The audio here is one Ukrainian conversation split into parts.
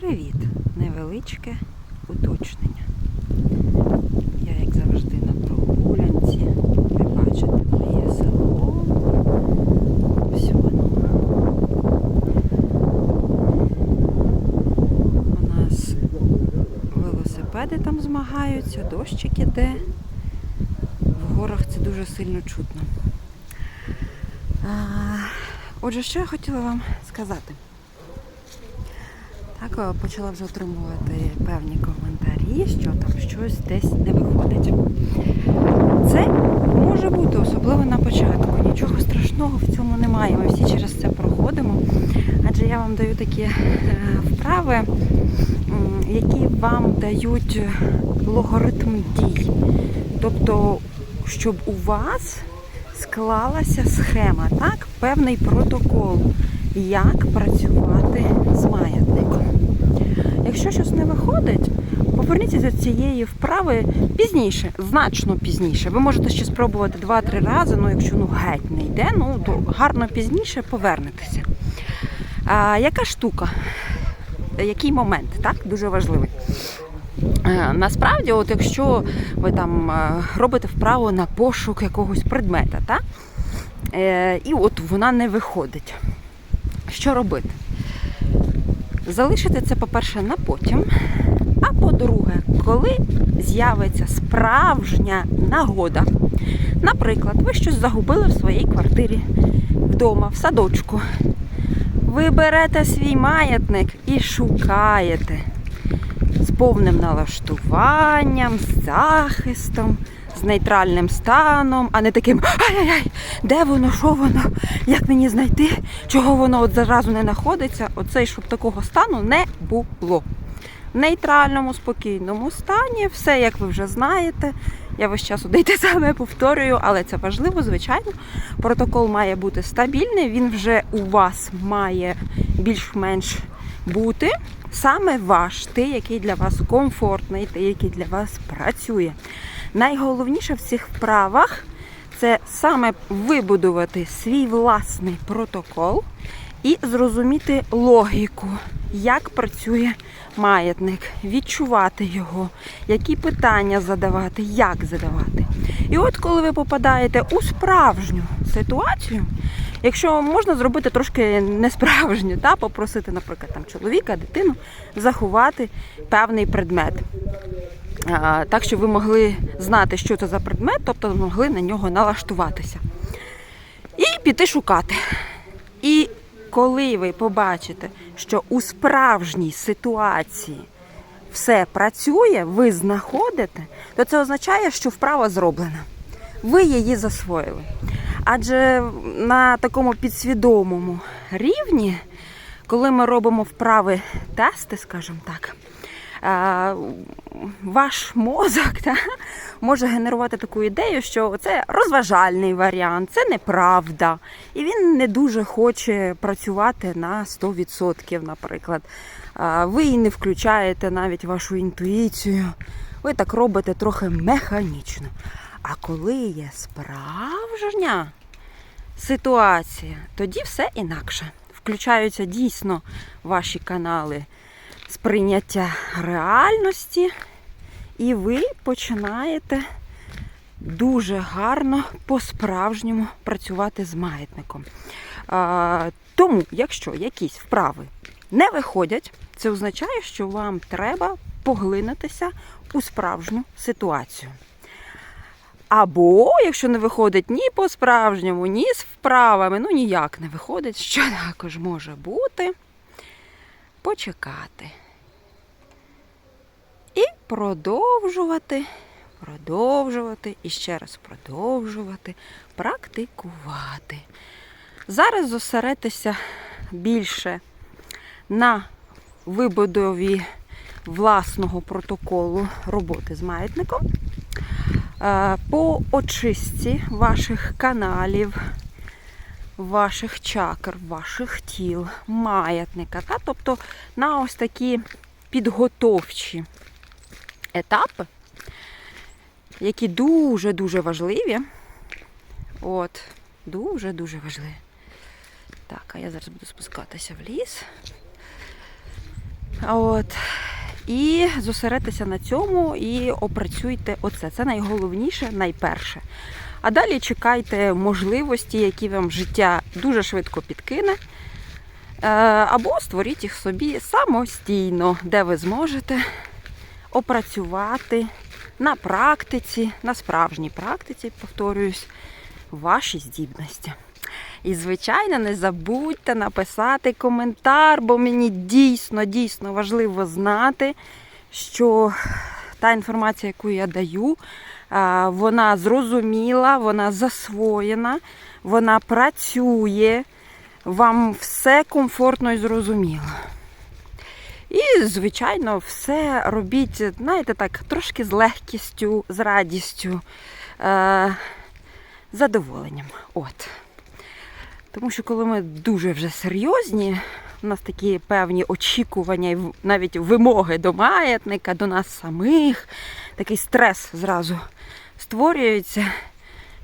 Привіт! Невеличке уточнення. Я, як завжди, на прогулянці. Ви бачите моє село. Ось. У нас велосипеди там змагаються, дощик іде. В горах це дуже сильно чутно. Отже, що я хотіла вам сказати? Так, е, почала вже отримувати певні коментарі, що там щось десь не виходить. Це може бути, особливо на початку. Нічого страшного в цьому немає. Ми всі через це проходимо. Адже я вам даю такі е, вправи, які вам дають логаритм дій. Тобто, щоб у вас склалася схема, так, певний протокол, як працювати з маятником. Якщо щось не виходить, поверніться до цієї вправи пізніше, значно пізніше. Ви можете ще спробувати 2-3 рази, ну якщо ну геть не йде, ну то гарно пізніше повернетеся. А, яка штука? Який момент, так? Дуже важливий. Е, Насправді, от якщо ви там е, робите вправу на пошук якогось предмета, так? Е, і от вона не виходить. Що робити? Залишити це, по-перше, на потім. А по-друге, коли з'явиться справжня нагода. Наприклад, ви щось загубили в своїй квартирі, вдома, в садочку. Ви берете свій маятник і шукаєте з повним налаштуванням, з захистом, з нейтральним станом, а не таким ай-яй-яй, де воно, що воно, як мені знайти, чого воно от заразу не знаходиться. Оцей, щоб такого стану не було. В нейтральному, спокійному стані, все як ви вже знаєте. Я весь час одне саме повторюю, але це важливо, звичайно. Протокол має бути стабільний, він вже у вас має більш-менш бути саме ваш, той, який для вас комфортний, той, який для вас працює. Найголовніше в цих вправах це саме вибудувати свій власний протокол і зрозуміти логіку, як працює маятник, відчувати його, які питання задавати, як задавати. І от коли ви попадаєте у справжню ситуацію, якщо можна зробити трошки несправжню, та, попросити, наприклад, там, чоловіка, дитину заховати певний предмет. Так, щоб ви могли знати, що це за предмет, тобто могли на нього налаштуватися. І піти шукати. І коли ви побачите, що у справжній ситуації все працює, ви знаходите, то це означає, що вправа зроблена. Ви її засвоїли. Адже на такому підсвідомому рівні, коли ми робимо вправи тести, скажімо так, ваш мозок та, може генерувати таку ідею, що це розважальний варіант, це неправда. І він не дуже хоче працювати на 100%, наприклад. Ви і не включаєте навіть вашу інтуїцію. Ви так робите трохи механічно. А коли є справжня ситуація, тоді все інакше. Включаються дійсно ваші канали сприйняття реальності, і ви починаєте дуже гарно по-справжньому працювати з маятником. А, тому, якщо якісь вправи не виходять, це означає, що вам треба поглинутися у справжню ситуацію. Або, якщо не виходить ні по-справжньому, ні з вправами, ну ніяк не виходить, що також може бути, почекати. І продовжувати, продовжувати і ще раз продовжувати, практикувати. Зараз зосередьтеся більше на вибудові власного протоколу роботи з маятником, е, по очистці ваших каналів, ваших чакр, ваших тіл, маятника. Та? Тобто на ось такі підготовчі етапи, які дуже-дуже важливі. От, дуже-дуже важливі. Так, а я зараз буду спускатися в ліс. От. І зосередьтеся на цьому і опрацюйте оце. Це найголовніше, найперше. А далі чекайте можливості, які вам життя дуже швидко підкине. Е, Або створіть їх собі самостійно, де ви зможете опрацювати на практиці, на справжній практиці, повторююсь, ваші здібності. І, звичайно, не забудьте написати коментар, бо мені дійсно, дійсно важливо знати, що та інформація, яку я даю, вона зрозуміла, вона засвоєна, вона працює, вам все комфортно і зрозуміло. І, звичайно, все робіть, знаєте, так, трошки з легкістю, з радістю, е, задоволенням. От. Тому що коли ми дуже вже серйозні, у нас такі певні очікування і навіть вимоги до маятника, до нас самих, такий стрес зразу створюється.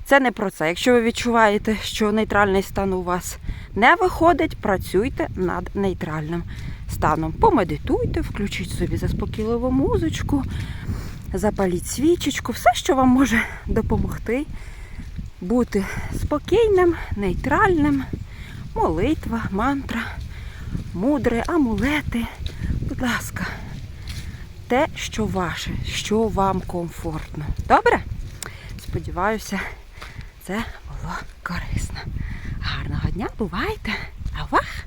Це не про це. Якщо ви відчуваєте, що нейтральний стан у вас не виходить, працюйте над нейтральним станом. Помедитуйте, включіть собі заспокійливу музичку, запаліть свічечку, все, що вам може допомогти бути спокійним, нейтральним, молитва, мантра, мудре, амулети. Будь ласка, те, що ваше, що вам комфортно. Добре? Сподіваюся, це було корисно. Гарного дня, бувайте! Авах!